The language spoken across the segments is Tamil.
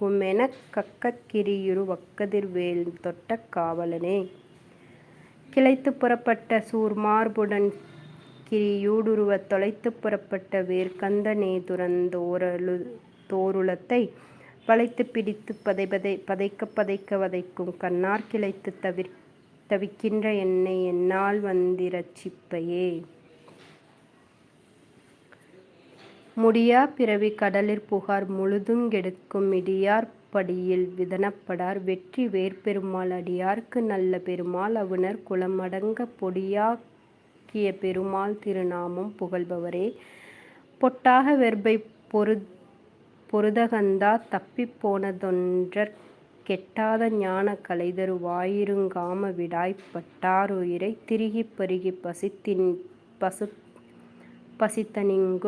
உமெனக் கக்கக் கிரியுரு வக்கதிர் வேல்தொட்ட காவலனே. கிளைத்துப் புறப்பட்ட சூர்மார்புடன் கிரியூடுருவத் தொலைத்து புறப்பட்ட வேர்க்கந்தனே துறந்தோரலு தோருளத்தை வளைத்துப் பிடித்துப் பதைக்கப் பதைக்க வதைக்கும் கண்ணார் கிளைத்துத் தவிக்கின்ற என்னை என்னால் வந்திரச்சிப்பையே முடியா பிறவி கடலிற் புகார் முழுதுங்கெடுக்கும் இடியார் படியில் விதனப்படார். வெற்றி வேற்பெருமாள் அடியார்க்கு நல்ல பெருமாள். அவுணர் குலமடங்க பொடியாக்கிய பெருமாள் திருநாமம் புகழ்பவரே. பொட்டாக பொரு பொருதகந்தா தப்பிப் போனதொன்றற் கெட்டாத ஞான கலைதரு வாயிருங் பருகி பசித்தின் பசு திருகிப்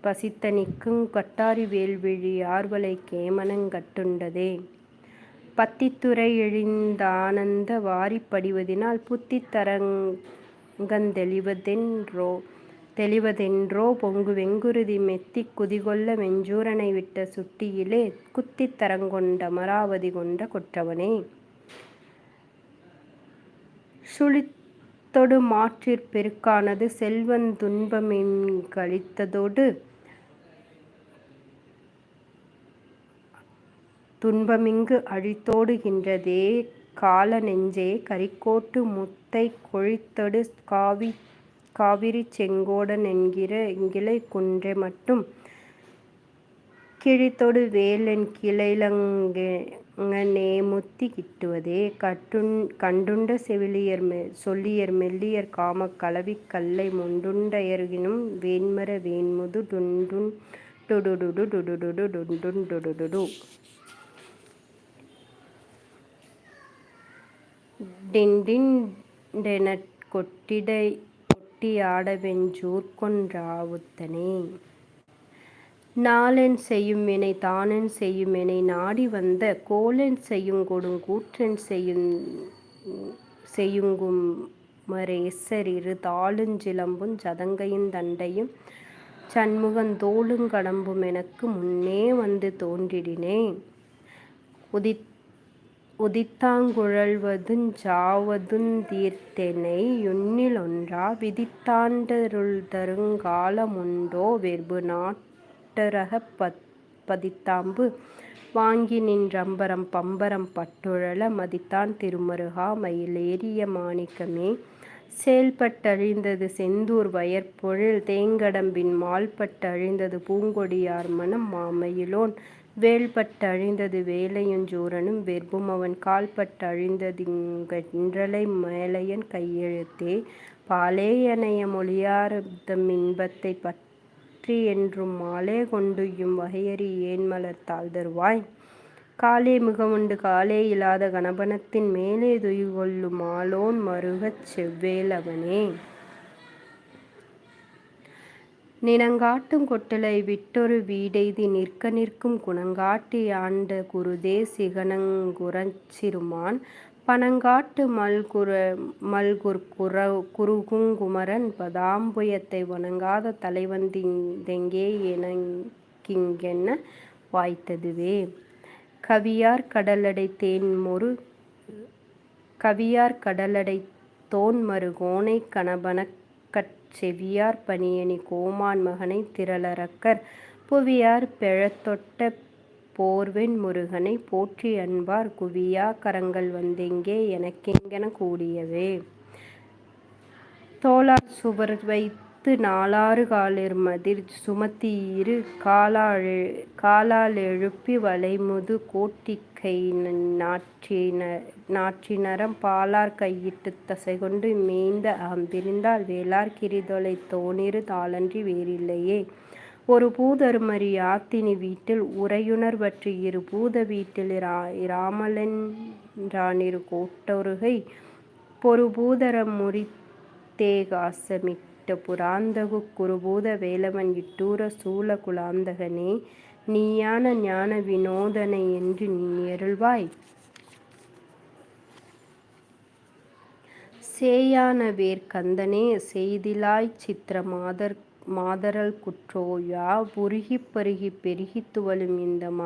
பசித்த நிற்கும் கட்டாரி வேல்விழி ஆர்வலை கேமனங் கட்டுண்டதே. பத்தித்துறை யெழிந்தானந்த வாரிப்படிவதினால் படிவதினால் புத்தித் தெளிவதென்றோ பொங்கு வெங்குருதி மெத்தி குதிகொள்ள வெஞ்சூரனை விட்ட சுட்டியிலே குத்தித் தரங்கொண்ட அமராவதி கொண்ட கொற்றவனே. சுழித்தொடு மாற்றிற் பெருக்கானது செல்வந் துன்பமிங் துன்பமிங்கு கின்றதே கால நெஞ்சே. கரிக்கோட்டு முத்தைக் கொழித்தொடு காவிரிச் செங்கோட குன்றே மட்டும் கிழித்தொடு வேலென் கிளையிலங் னேமுத்தி கிட்டுவதே. கட்டுண் கண்டுண்ட செவிலியர் மெ சொல்லியர் மெல்லியர் காமக் கலவிக் கல்லை மொண்டுண் டயர்கினும் வேன்மர வேன்முது டுண்டுண் டுடுடுடு. டிண்டிண் டெனக் கொட்டி யாடவெஞ் சூர்க்கொன் றாவுத்தனே. நாலென் செய்யும்வினை தானென் செய்யுமெனை நாடி வந்த கோலென் செய்யுங்கொடும் கூற்றன் செய்யும் செய்யுங்கும் தாளுஞ் சிலம்புஞ் தாளுஞ்சிலம்பும் தண்டையுஞ் தண்டையும் தோளுங் கடம்பு எனக்கு முன்னே வந்து தோன்றிடினேன் உதித் உதித்தாங்குழல்வதுஞ் ஜாவதுந் தீர்த்தெனை யுன்னி லொன்றா விதித்தாண் வெர்பு நாட் பட்டரக பதித்தாம்பு வாங்கி நின்றம்பரம் பம்பரம் பட்டுழல மதித்தான் திருமருகா ஏறிய மாணிக்கமே. செயல்பட்டழிந்தது செந்தூர் வயற்பொழில் தேங்கடம்பின் மால்பட்டழிந்தது பூங்கொடியார் மனம் மாமையிலோன் மாமயிலோன் வேல்பட் டழிந்தது வேலையுஞ் சூரனும் வெற்புமவன் கால்பட் டழிந்ததிங் மேலையன் கையெழுத்தே. பாலே இன்பத்தை பட்ட வெற்றி என்றும் மாலே கொண்டுயும் வகையறி மலர் தாள்தருவாய் காலே மிகவுண்டு காலே இல்லாத கணபனத்தின் மேலே துயிகொள்ளும் மாலோன் மருகச் செவ்வேலவனே நினங்காட்டும் கொட்டலை விட்டொரு வீடெய்தி நிற்க நிற்கும் குணங்காட்டி ஆண்ட குருதே சிகணங் குரச்சிறுமான் மல்குர் குர குருகுங் குமரன் பதாம்புயத்தை வணங்காத தலைவந் தெங்கே யெனக்கிங்கென்ன வாய்த்ததுவே. கவியார் கடலடை தேன்மொரு கவியார் கடலடை தோன்மறு கோனைக் கணபனாக்கட் செவியார் பணியணி கோமான் மகனை திரளரக்கர் புவியார் பெழத்தொட்ட போர்வெண் முருகனைப் போற்றி அன்பார் குவியா கரங்கள் வந்தெங்கே எனக்கெங்கென கூடியவே. தோளார் சுவர்வைத்து நாலாறு காலிர் காலிருமதிற் சுமத்தியிரு காலா லெழுப்பி வளைமுது நாற்றின நாற்றினரம் பாலார் கையிட்டுத் தசைகொண்டு மேய்ந்த அகம்பிரிந்தால் வேளார் கிரிதொலை தோணிரு தாளன்றி வேறில்லையே. ஒரு பூதருமரி யாத்தினி வீட்டில் உறையுணர்வற்று இரு பூத வீட்டில் ரா றானிரு கோட்டொருகை பொரு பூதரம் முறித்தேகாசமிட்ட புராந்தகு குருபூத வேலவன் இட்டூர சூழ குலாந்தகனே. நீயான ஞான வினோதனை யென்று நீயருள்வாய் சேயான வேர்க்கந்தனே செய்திலாய் சித்திரமாதர் மாதரல் குற்றோ? யாவுருகிப் பருகிப் பெருகித் துவளும் இந்த